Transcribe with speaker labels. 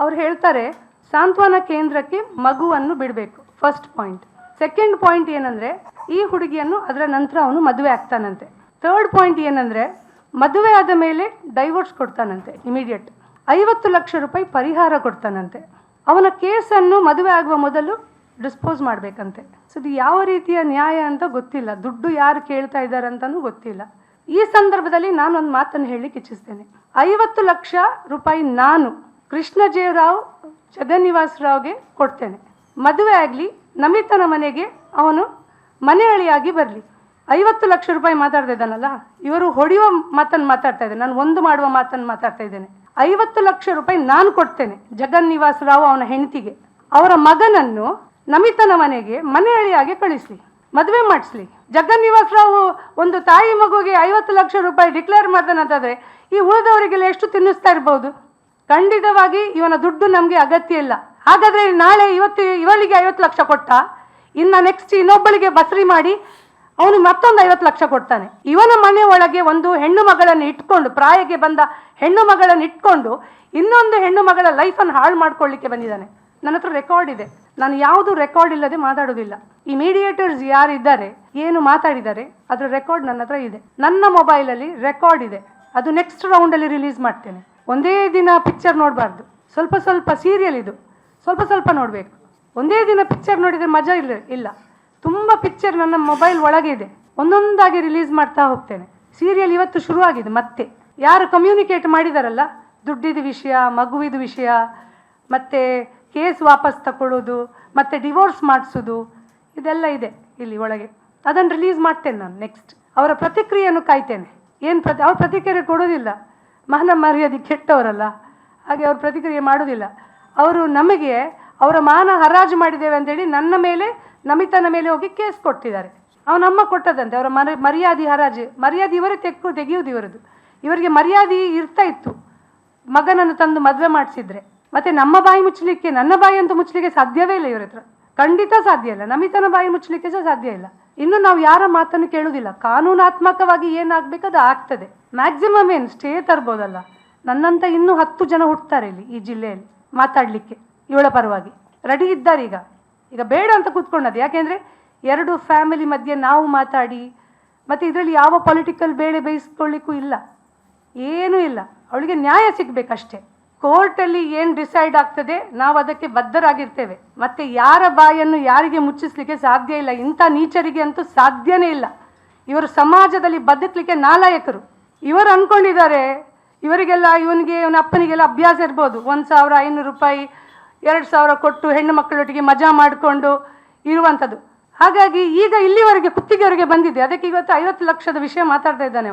Speaker 1: ಅವ್ರು ಹೇಳ್ತಾರೆ, ಸಾಂತ್ವನ ಕೇಂದ್ರಕ್ಕೆ ಮಗುವನ್ನು ಬಿಡಬೇಕು. ಫಸ್ಟ್ ಪಾಯಿಂಟ್ ಸೆಕೆಂಡ್ ಪಾಯಿಂಟ್ ಏನಂದ್ರೆ, ಈ ಹುಡುಗಿಯನ್ನು ಅದರ ನಂತರ ಅವನು ಮದುವೆ ಆಗ್ತಾನಂತೆ. ಥರ್ಡ್ ಪಾಯಿಂಟ್ ಏನಂದ್ರೆ, ಮದುವೆ ಆದ ಮೇಲೆ ಡೈವೋರ್ಸ್ ಕೊಡ್ತಾನಂತೆ ಇಮಿಡಿಯೇಟ್ ಐವತ್ತು ಲಕ್ಷ ರೂಪಾಯಿ ಪರಿಹಾರ ಕೊಡ್ತಾನಂತೆ. ಅವನ ಕೇಸನ್ನು ಮದುವೆ ಆಗುವ ಮೊದಲು ಡಿಸ್ಪೋಸ್ ಮಾಡಬೇಕಂತೆ. ಸೊ ಇದು ಯಾವ ರೀತಿಯ ನ್ಯಾಯ ಅಂತ ಗೊತ್ತಿಲ್ಲ. ದುಡ್ಡು ಯಾರು ಕೇಳ್ತಾ ಇದ್ದಾರೆ ಅಂತಲೂ ಗೊತ್ತಿಲ್ಲ. ಈ ಸಂದರ್ಭದಲ್ಲಿ ನಾನು ಒಂದು ಮಾತನ್ನು ಹೇಳಲಿಕ್ಕೆ ಇಚ್ಛಿಸ್ತೇನೆ. ಐವತ್ತು ಲಕ್ಷ ರೂಪಾಯಿ ನಾನು ಕೃಷ್ಣಜೇವರಾವ್ ರಾವ್ಗೆ ಕೊಡ್ತೇನೆ. ಮದುವೆ ಆಗಲಿ, ನಮಿತನ ಮನೆಗೆ ಅವನು ಮನೆಯಳಿಯಾಗಿ ಬರಲಿ. ಐವತ್ತು ಲಕ್ಷ ರೂಪಾಯಿ ಮಾತಾಡ್ತಾ ಇದ್ದಾನಲ್ಲ, ಇವರು ಹೊಡೆಯುವ ಮಾತನ್ನು ಮಾತಾಡ್ತಾ ಇದ್ದೇನೆ, ನಾನು ಒಂದು ಮಾಡುವ ಮಾತನ್ನು ಮಾತಾಡ್ತಾ ಇದ್ದೇನೆ. ಐವತ್ತು ಲಕ್ಷ ರೂಪಾಯಿ ನಾನು ಕೊಡ್ತೇನೆ ಜಗನ್ನಿವಾಸ್ ರಾವ್ ಅವನ ಹೆಂಡತಿಗೆ. ಅವರ ಮಗನನ್ನು ನಮಿತನ ಮನೆಗೆ ಮನೆಯಳಿಯಾಗಿ ಕಳಿಸ್ಲಿ, ಮದುವೆ ಮಾಡಿಸ್ಲಿ. ಜಗನ್ನಿವಾಸ್ ರಾವ್ ಒಂದು ತಾಯಿ ಮಗುಗೆ ಐವತ್ತು ಲಕ್ಷ ರೂಪಾಯಿ ಡಿಕ್ಲೇರ್ ಮಾಡ್ತಾನಂತಾದ್ರೆ ಈ ಉಳಿದವರಿಗೆಲ್ಲ ಎಷ್ಟು ತಿನ್ನಿಸ್ತಾ ಇರ್ಬೋದು? ಖಂಡಿತವಾಗಿ ಇವನ ದುಡ್ಡು ನಮಗೆ ಅಗತ್ಯ ಇಲ್ಲ. ಹಾಗಾದ್ರೆ ನಾಳೆ ಇವತ್ತು ಇವಳಿಗೆ ಐವತ್ತು ಲಕ್ಷ ಕೊಟ್ಟ. ಇನ್ನ ನೆಕ್ಸ್ಟ್ ಇನ್ನೊಬ್ಬಳಿಗೆ ಬಸರಿ ಮಾಡಿ ಅವನು ಮತ್ತೊಂದು ಐವತ್ತು ಲಕ್ಷ ಕೊಡ್ತಾನೆ. ಇವನ ಮನೆ ಒಳಗೆ ಒಂದು ಹೆಣ್ಣು ಮಗಳನ್ನು ಇಟ್ಕೊಂಡು, ಪ್ರಾಯಕ್ಕೆ ಬಂದ ಹೆಣ್ಣು ಮಗಳನ್ನು ಇಟ್ಕೊಂಡು ಇನ್ನೊಂದು ಹೆಣ್ಣು ಮಗಳ ಲೈಫನ್ನು ಹಾಳು ಮಾಡ್ಕೊಳ್ಳಿಕ್ಕೆ ಬಂದಿದ್ದಾನೆ. ನನ್ನ ಹತ್ರ ರೆಕಾರ್ಡ್ ಇದೆ. ನಾನು ಯಾವುದು ರೆಕಾರ್ಡ್ ಇಲ್ಲದೆ ಮಾತಾಡೋದಿಲ್ಲ ಈ ಮೀಡಿಯೇಟರ್ಸ್ ಯಾರಿದ್ದಾರೆ, ಏನು ಮಾತಾಡಿದ್ದಾರೆ, ಅದರ ರೆಕಾರ್ಡ್ ನನ್ನ ಹತ್ರ ಇದೆ. ನನ್ನ ಮೊಬೈಲಲ್ಲಿ ರೆಕಾರ್ಡ್ ಇದೆ. ಅದು ನೆಕ್ಸ್ಟ್ ರೌಂಡಲ್ಲಿ ರಿಲೀಸ್ ಮಾಡ್ತೇನೆ. ಒಂದೇ ದಿನ ಪಿಕ್ಚರ್ ನೋಡಬಾರ್ದು. ಸ್ವಲ್ಪ ಸ್ವಲ್ಪ ಸೀರಿಯಲ್ ಇದು. ಸ್ವಲ್ಪ ಸ್ವಲ್ಪ ನೋಡಬೇಕು. ಒಂದೇ ದಿನ ಪಿಕ್ಚರ್ ನೋಡಿದರೆ ಮಜಾ ಇಲ್ಲ ಇಲ್ಲ. ತುಂಬ ಪಿಕ್ಚರ್ ನನ್ನ ಮೊಬೈಲ್ ಒಳಗೆ ಇದೆ. ಒಂದೊಂದಾಗಿ ರಿಲೀಸ್ ಮಾಡ್ತಾ ಹೋಗ್ತೇನೆ. ಸೀರಿಯಲ್ ಇವತ್ತು ಶುರುವಾಗಿದೆ, ಮತ್ತೆ. ಯಾರು ಕಮ್ಯುನಿಕೇಟ್ ಮಾಡಿದಾರಲ್ಲ, ದುಡ್ಡಿದ ವಿಷಯ, ಮಗುವಿದ ವಿಷಯ, ಮತ್ತೆ ಕೇಸ್ ವಾಪಸ್ ತಗೊಳ್ಳೋದು ಮತ್ತೆ ಡಿವೋರ್ಸ್ ಮಾಡಿಸೋದು, ಇದೆಲ್ಲ ಇದೆ ಇಲ್ಲಿ ಒಳಗೆ. ಅದನ್ನು ರಿಲೀಸ್ ಮಾಡ್ತೇನೆ ನಾನು ನೆಕ್ಸ್ಟ್ ಅವರ ಪ್ರತಿಕ್ರಿಯೆಯನ್ನು ಕಾಯ್ತೇನೆ. ಏನು ಪ್ರತಿ ಅವ್ರ ಪ್ರತಿಕ್ರಿಯೆ ಕೊಡೋದಿಲ್ಲ. ಮಾನ ಮರ್ಯಾದೆ ಕೆಟ್ಟವರಲ್ಲ. ಹಾಗೆ ಅವರು ಪ್ರತಿಕ್ರಿಯೆ ಮಾಡೋದಿಲ್ಲ. ಅವರು ನಮಗೆ ಅವರ ಮಾನ ಹರಾಜು ಮಾಡಿದ್ದೇವೆ ಅಂತೇಳಿ ನನ್ನ ಮೇಲೆ, ನಮಿತನ ಮೇಲೆ ಹೋಗಿ ಕೇಸ್ ಕೊಟ್ಟಿದ್ದಾರೆ. ಅವನ ಅಮ್ಮ ಕೊಟ್ಟದಂತೆ, ಅವರ ಮರ, ಮರ್ಯಾದೆ ಹರಾಜು, ಮರ್ಯಾದೆ ಇವರೇ ತೆಕ್ಕು, ತೆಗೆಯುವುದು ಇವರದು. ಇವರಿಗೆ ಮರ್ಯಾದೆ ಇರ್ತಾ ಇತ್ತು. ಮಗನನ್ನು ತಂದು ಮದುವೆ ಮಾಡಿಸಿದ್ರೆ. ಮತ್ತೆ ನಮ್ಮ ಬಾಯಿ ಮುಚ್ಚಲಿಕ್ಕೆ, ನನ್ನ ಬಾಯಿ ಅಂತೂ ಮುಚ್ಚಲಿಕ್ಕೆ ಸಾಧ್ಯವೇ ಇಲ್ಲ ಇವ್ರ ಹತ್ರ ಖಂಡಿತ ಸಾಧ್ಯ ಇಲ್ಲ. ನಮಿತನ ಬಾಯಿ ಮುಚ್ಚಲಿಕ್ಕೆ ಸಹ ಸಾಧ್ಯ ಇಲ್ಲ. ಇನ್ನು ನಾವು ಯಾರ ಮಾತನ್ನು ಕೇಳುವುದಿಲ್ಲ. ಕಾನೂನಾತ್ಮಕವಾಗಿ ಏನಾಗಬೇಕು ಅದು ಆಗ್ತದೆ. ಮ್ಯಾಕ್ಸಿಮಮ್ ಏನು? ಸ್ಟೇ ತರ್ಬೋದಲ್ಲ. ನನ್ನಂತ ಇನ್ನೂ ಹತ್ತು ಜನ ಹುಟ್ಟುತ್ತಾರೆ ಇಲ್ಲಿ ಈ ಜಿಲ್ಲೆಯಲ್ಲಿ ಮಾತಾಡಲಿಕ್ಕೆ, ಇವಳ ಪರವಾಗಿ. ರೆಡಿ ಇದ್ದಾರೆ ಈಗ. ಈಗ ಬೇಡ ಅಂತ ಕೂತ್ಕೊಂಡದ್ದು ಯಾಕೆಂದ್ರೆ ಎರಡು ಫ್ಯಾಮಿಲಿ ಮಧ್ಯೆ ನಾವು ಮಾತಾಡಿ, ಮತ್ತೆ ಇದರಲ್ಲಿ ಯಾವ ಪೊಲಿಟಿಕಲ್ ಬೇಳೆ ಬೇಯಿಸ್ಕೊಳ್ಳಿಕ್ಕೂ ಇಲ್ಲ. ಏನೂ ಇಲ್ಲ. ಅವಳಿಗೆ ನ್ಯಾಯ ಸಿಗ್ಬೇಕಷ್ಟೇ. ಕೋರ್ಟಲ್ಲಿ ಏನು ಡಿಸೈಡ್ ಆಗ್ತದೆ, ನಾವು ಅದಕ್ಕೆ ಬದ್ಧರಾಗಿರ್ತೇವೆ. ಮತ್ತೆ ಯಾರ ಬಾಯನ್ನು ಯಾರಿಗೆ ಮುಚ್ಚಿಸ್ಲಿಕ್ಕೆ ಸಾಧ್ಯ ಇಲ್ಲ, ಇಂಥ ನೀಚರಿಗೆ ಅಂತೂ ಸಾಧ್ಯನೇ ಇಲ್ಲ. ಇವರು ಸಮಾಜದಲ್ಲಿ ಬದುಕಲಿಕ್ಕೆ ನಾಲಾಯಕರು. ಇವರು ಅಂದ್ಕೊಂಡಿದ್ದಾರೆ ಇವರಿಗೆಲ್ಲ ಇವನಿಗೆ, ಇವನ ಅಪ್ಪನಿಗೆಲ್ಲ ಅಭ್ಯಾಸ ಇರ್ಬೋದು. ಒಂದು ಸಾವಿರ ಐನೂರು ರೂಪಾಯಿ, ಎರಡು ಸಾವಿರ ಕೊಟ್ಟು ಹೆಣ್ಣು ಮಕ್ಕಳೊಟ್ಟಿಗೆ ಮಜಾ ಮಾಡಿಕೊಂಡು ಇರುವಂಥದ್ದು. ಹಾಗಾಗಿ ಈಗ ಇಲ್ಲಿವರೆಗೆ ಕುತ್ತಿಗೆವರೆಗೆ ಬಂದಿದೆ. ಅದಕ್ಕೆ ಇವತ್ತು ಐವತ್ತು ಲಕ್ಷದ ವಿಷಯ ಮಾತಾಡ್ತಾ ಇದ್ದಾನೆ